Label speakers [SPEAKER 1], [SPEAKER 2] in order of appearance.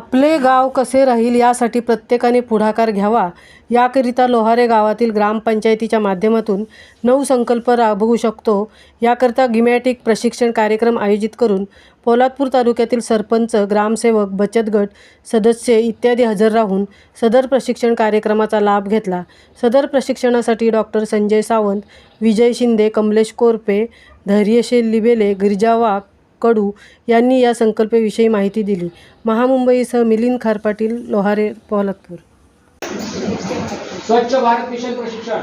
[SPEAKER 1] आपले गाव कसे राहील यासाठी प्रत्येकाने पुढाकार घ्यावा. याकरिता लोहारे गावातील ग्रामपंचायतीच्या माध्यमातून नऊ संकल्प राबवू शकतो. याकरिता गिमॅटिक प्रशिक्षण कार्यक्रम आयोजित करून पोलादपूर तालुक्यातील सरपंच ग्रामसेवक बचत गट सदस्य इत्यादी हजर राहून सदर प्रशिक्षण कार्यक्रमाचा लाभ घेतला. सदर प्रशिक्षणासाठी डॉक्टर संजय सावंत विजय शिंदे कमलेश कोरपे धैर्यशील लिबेले गिरिजा वाघ कडू यांनी या संकल्पविषयी माहिती दिली. महामुंबईसह मिलिंद खारपाटील लोहारे पोलादपूर
[SPEAKER 2] स्वच्छ भारत मिशन प्रशिक्षण.